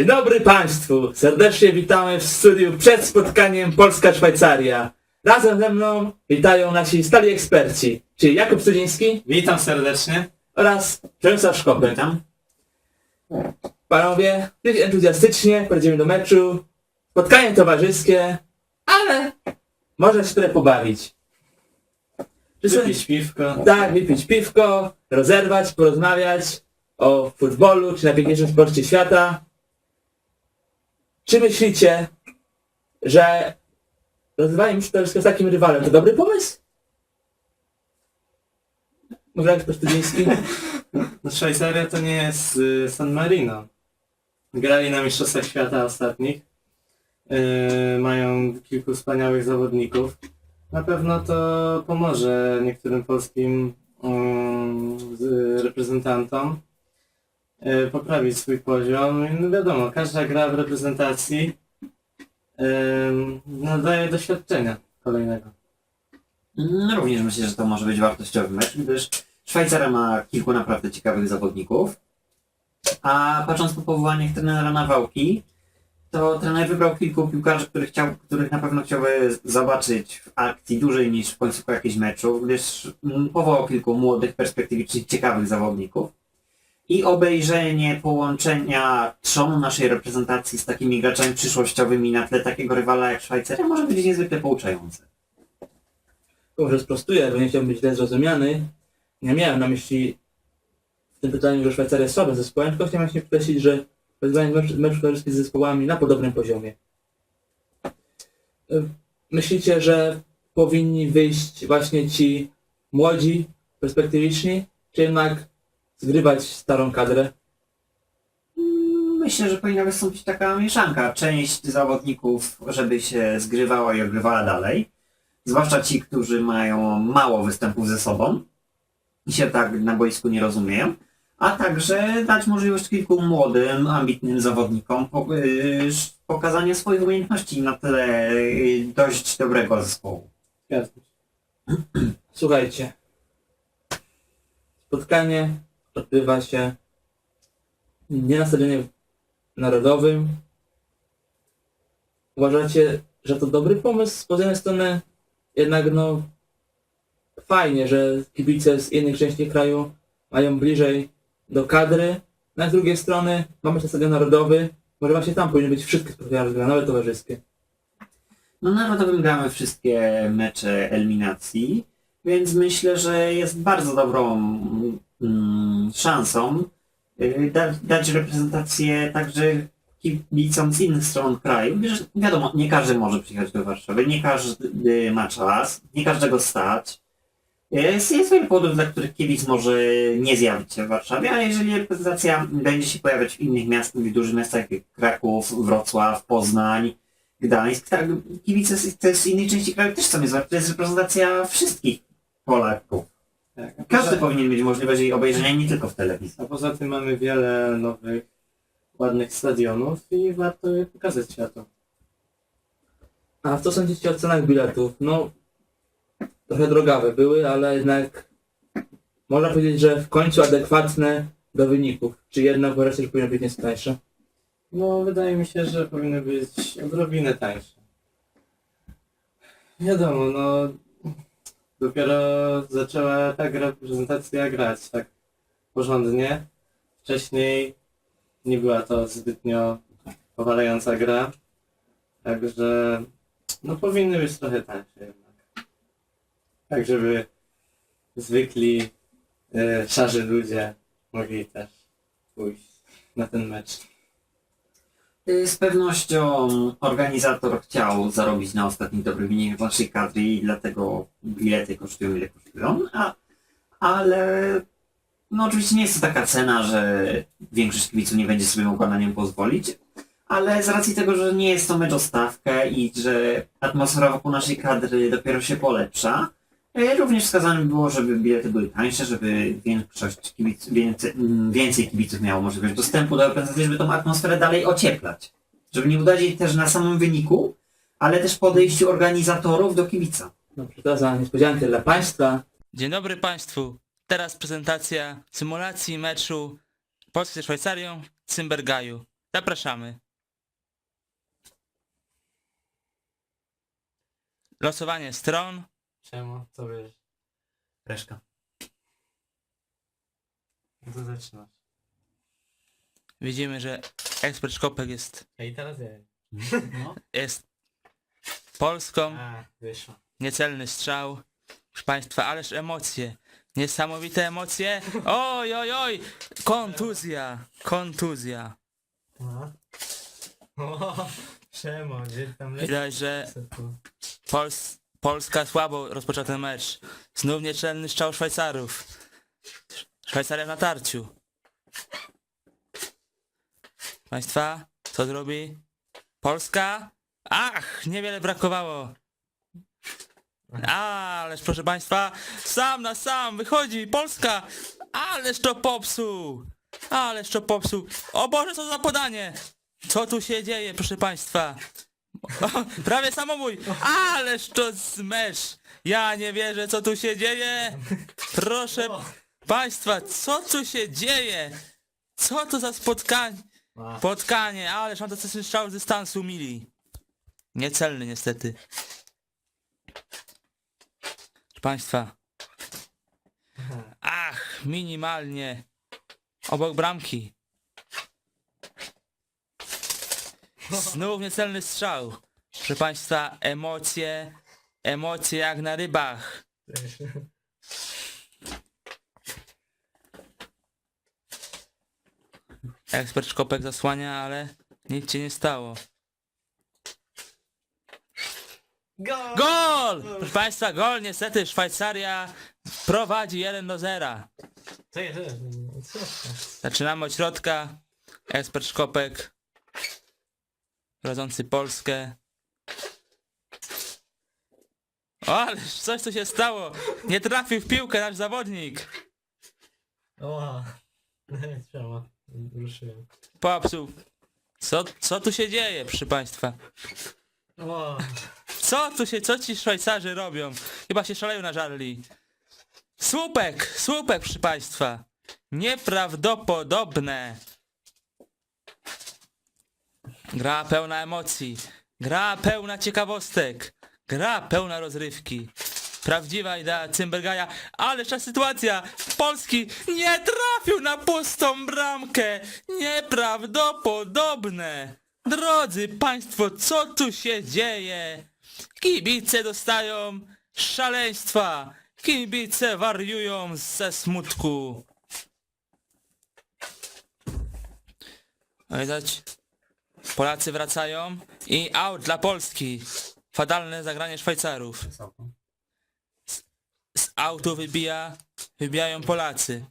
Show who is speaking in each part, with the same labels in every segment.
Speaker 1: Dzień dobry Państwu! Serdecznie witamy w studiu przed spotkaniem Polska-Szwajcaria. Razem ze mną witają nasi stali eksperci, czyli Jakub Studziński
Speaker 2: Witam serdecznie.
Speaker 1: oraz Przemysław Szkopy.
Speaker 2: Witam.
Speaker 1: Panowie, dość entuzjastycznie podejdziemy do meczu. Spotkanie towarzyskie, ale można się trochę pobawić. Są-
Speaker 2: Wypić piwko.
Speaker 1: Tak, wypić piwko, rozerwać, porozmawiać o futbolu, czy najpiękniejszym sporcie świata. Czy myślicie, że rozrywanie meczu towarzyskiego z takim rywalem to dobry pomysł? Mówię jak Studziński.
Speaker 2: No, Szwajcaria to nie jest y, San Marino. Grali na Mistrzostwach Świata ostatnich. Yy, mają kilku wspaniałych zawodników. Na pewno to pomoże niektórym polskim mm, reprezentantom poprawić swój poziom. No wiadomo, każda gra w reprezentacji nadaje doświadczenia kolejnego.
Speaker 3: Mm, Również myślę, że to może być wartościowy mecz, gdyż Szwajcaria ma kilku naprawdę ciekawych zawodników. A patrząc po powołaniach trenera Nawałki, to trener wybrał kilku piłkarzy, których, chciał, których na pewno chciałby zobaczyć w akcji dłużej niż w końcówku jakichś meczów, gdyż powołał kilku młodych, perspektywicznych, ciekawych zawodników. I obejrzenie połączenia trzonu naszej reprezentacji z takimi graczami przyszłościowymi na tle takiego rywala jak Szwajcaria może być niezwykle pouczające.
Speaker 1: Może sprostuję, bo nie chciałbym być źle zrozumiany. Nie miałem na myśli w tym pytaniu, że Szwajcaria jest słabym zespołem, tylko chciałem właśnie podkreślić, że rozgrywanie mecz, meczu towarzyskich z zespołami na podobnym poziomie. Myślicie, że powinni wyjść właśnie ci młodzi, perspektywiczni, czy jednak zgrywać starą kadrę?
Speaker 3: Myślę, że powinna wystąpić taka mieszanka. Część zawodników, żeby się zgrywała i ogrywała dalej. Zwłaszcza ci, którzy mają mało występów ze sobą i się tak na boisku nie rozumieją. A także dać możliwość kilku młodym, ambitnym zawodnikom yy, pokazania swoich umiejętności na tle yy, dość dobrego zespołu.
Speaker 2: Się.
Speaker 1: Słuchajcie. Spotkanie odbywa się nie na stadionie narodowym. Uważacie, że to dobry pomysł? Z jednej strony jednak no fajnie, że kibice z innych części kraju mają bliżej do kadry. No, a z drugiej strony mamy ten stadion narodowy. Może właśnie tam powinny być wszystkie spotkania rozgrane, towarzyskie.
Speaker 3: No narodowym gramy wszystkie mecze eliminacji, więc myślę, że jest bardzo dobrą szansą y, da, dać reprezentację także kibicom z innych stron kraju, gdyż wiadomo, nie każdy może przyjechać do Warszawy, nie każdy ma czas, nie każdego stać. Jest, jest wiele powodów, dla których kibic może nie zjawić się w Warszawie, a jeżeli reprezentacja będzie się pojawiać w innych miastach, w dużych miastach jak Kraków, Wrocław, Poznań, Gdańsk, tak, kibice z, z innej części kraju też jest, to jest reprezentacja wszystkich Polaków.
Speaker 2: Tak. A
Speaker 3: Każdy
Speaker 2: poza,
Speaker 3: powinien mieć możliwość jej obejrzenia nie tylko w telewizji.
Speaker 2: a poza tym mamy wiele nowych, ładnych stadionów i warto je pokazać światu.
Speaker 1: A co sądzicie o cenach biletów? No, trochę drogawe były, ale jednak można powiedzieć, że w końcu adekwatne do wyników. Czy jednak uważacie, że powinny być nieco tańsze?
Speaker 2: No, wydaje mi się, że powinny być odrobinę tańsze. Wiadomo, no dopiero zaczęła ta reprezentacja grać tak porządnie. Wcześniej nie była to zbytnio powalająca gra. Także no powinny być trochę tańsze jednak. Tak żeby zwykli e, szarzy ludzie mogli też pójść na ten mecz.
Speaker 3: Y, Z pewnością organizator chciał zarobić na ostatnich dobrych wynikach naszej kadry i dlatego bilety kosztują ile kosztują, a, ale no oczywiście nie jest to taka cena, że większość kibiców nie będzie sobie mogła na nią pozwolić, ale z racji tego, że nie jest to mecz o stawkę i że atmosfera wokół naszej kadry dopiero się polepsza, również wskazane było, żeby bilety były tańsze, żeby większość kibiców, więcej, mm, więcej kibiców miało możliwość dostępu do reprezentacji, żeby tą atmosferę dalej ocieplać. Żeby nie udać jej też na samym wyniku, ale też podejściu organizatorów do kibica.
Speaker 1: Dobrze, to za niespodziankę dla Państwa. Dzień dobry Państwu. Teraz prezentacja symulacji meczu Polski ze Szwajcarią w Cymbergaju. Zapraszamy. Losowanie stron.
Speaker 2: Czemu? Co wiesz?
Speaker 3: Reszka.
Speaker 2: No to zaczynasz.
Speaker 1: Widzimy, że ekspert Szkopek jest,
Speaker 2: Ej, teraz ja.
Speaker 3: No.
Speaker 1: jest Polską.
Speaker 2: A, wyszło.
Speaker 1: Niecelny strzał. Proszę Państwa, ależ emocje. Niesamowite emocje. Oj, oj, oj. Kontuzja. Kontuzja.
Speaker 2: No. O, Przemo, gdzie tam?
Speaker 1: Widać, że Pols Polska słabo rozpoczęła ten mecz. Znów nieczelny strzał Szwajcarów. Szwajcaria w natarciu. Państwa, co zrobi? Polska? Ach, niewiele brakowało. Ależ proszę Państwa, sam na sam wychodzi Polska. Ależ to popsuł. Ależ to popsuł. O Boże, co za podanie. Co tu się dzieje, proszę Państwa? Prawie samobój! Ależ to zmesz! Ja nie wierzę, co tu się dzieje! Proszę Państwa, co tu się dzieje? Co to za spotkanie? Spotkanie, ależ fantastyczny strzał z dystansu mili. Niecelny niestety. Proszę Państwa. Ach, minimalnie. Obok bramki. Znów niecelny strzał. Proszę Państwa, emocje, emocje jak na rybach. Ekspert Szkopek zasłania, ale nic się nie stało.
Speaker 2: Go!
Speaker 1: Gol! Proszę Państwa, gol niestety Szwajcaria prowadzi 1 do 0.
Speaker 2: Czekaj, czekaj, co to?
Speaker 1: Zaczynamy od środka. Ekspert Szkopek. Prowadzący Polskę. O, ależ coś tu się stało. Nie trafił w piłkę nasz zawodnik.
Speaker 2: O, Przemo, ruszyłem.
Speaker 1: Popsuł. Co, co tu się dzieje, proszę Państwa?
Speaker 2: O,
Speaker 1: Co tu się, co ci Szwajcarzy robią? Chyba się szaleją na żarli. Słupek, słupek, proszę Państwa. Nieprawdopodobne. Gra pełna emocji. Gra pełna ciekawostek. Gra pełna rozrywki. Prawdziwa idea Cymbergaja, ale ta sytuacja Polski nie trafił na pustą bramkę. Nieprawdopodobne. Drodzy Państwo, co tu się dzieje? Kibice dostają szaleństwa. Kibice wariują ze smutku. Widać, Polacy wracają i out dla Polski. Fatalne zagranie Szwajcarów. Z autu wybija, wybijają Polacy.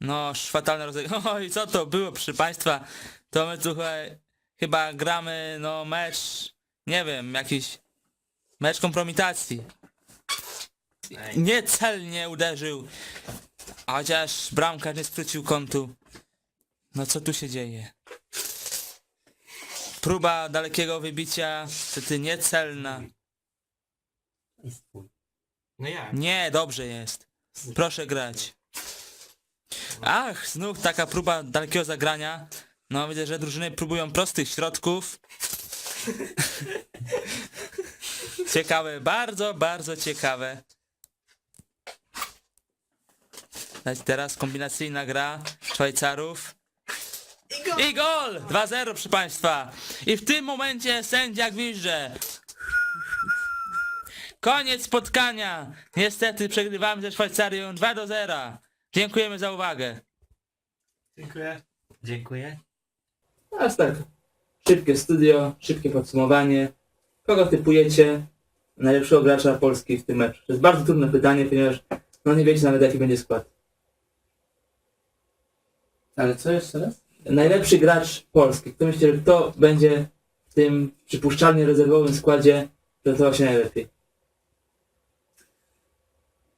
Speaker 1: No, fatalne rozegranie. Oj, co to było, proszę Państwa? To my tu chyba, chyba gramy, no, mecz, nie wiem, jakiś mecz kompromitacji. Niecelnie uderzył. A Chociaż bramkarz nie skrócił kątu. No co tu się dzieje? Próba dalekiego wybicia, niestety niecelna.
Speaker 2: no jak?
Speaker 1: Nie, dobrze jest. Proszę grać. Ach, znów taka próba dalekiego zagrania. No widzę, że drużyny próbują prostych środków. ciekawe, bardzo, bardzo ciekawe. Teraz kombinacyjna gra Szwajcarów. I gol! 2-0 proszę Państwa. I w tym momencie sędzia gwizdże. Koniec spotkania. Niestety przegrywamy ze Szwajcarią 2 do 0. Dziękujemy za uwagę.
Speaker 2: Dziękuję.
Speaker 3: Dziękuję.
Speaker 1: Teraz tak. Szybkie studio, szybkie podsumowanie. Kogo typujecie najlepszego gracza Polski w tym meczu? To jest bardzo trudne pytanie, ponieważ no nie wiecie nawet jaki będzie skład.
Speaker 2: Ale co jeszcze raz?
Speaker 1: Najlepszy gracz Polski. Kto myśli, że kto będzie w tym przypuszczalnie rezerwowym składzie prezentował się najlepiej?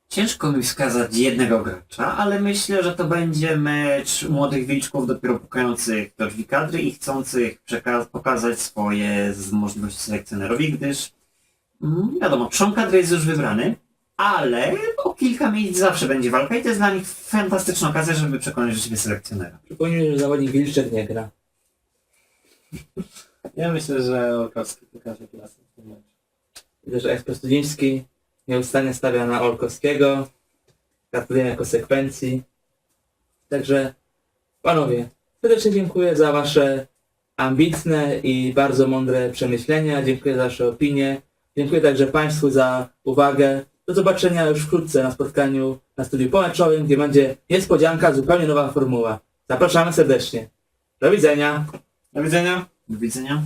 Speaker 3: Ciężko mi wskazać jednego gracza, ale myślę, że to będzie mecz młodych wilczków dopiero pukających do drzwi kadry i chcących pokazać swoje możliwości selekcjonerowi, gdyż mm, wiadomo, trzon kadry jest już wybrany, ale kilka miejsc zawsze będzie walka i to jest dla nich fantastyczna okazja, żeby przekonać do siebie selekcjonera.
Speaker 1: Przypomnijmy, że zawodnik Wilczek nie gra.
Speaker 2: Ja myślę, że Olkowski pokaże klasę w tym meczu.
Speaker 1: Widzę, że ekspres Studziński nieustannie stawia na Olkowskiego. Gratulujemy konsekwencji. Także panowie, serdecznie dziękuję za wasze ambitne i bardzo mądre przemyślenia. Dziękuję za wasze opinie. Dziękuję także Państwu za uwagę. Do zobaczenia już wkrótce na spotkaniu na studiu pomeczowym, gdzie będzie niespodzianka, zupełnie nowa formuła. Zapraszamy serdecznie. Do widzenia.
Speaker 2: Do widzenia.
Speaker 3: Do widzenia.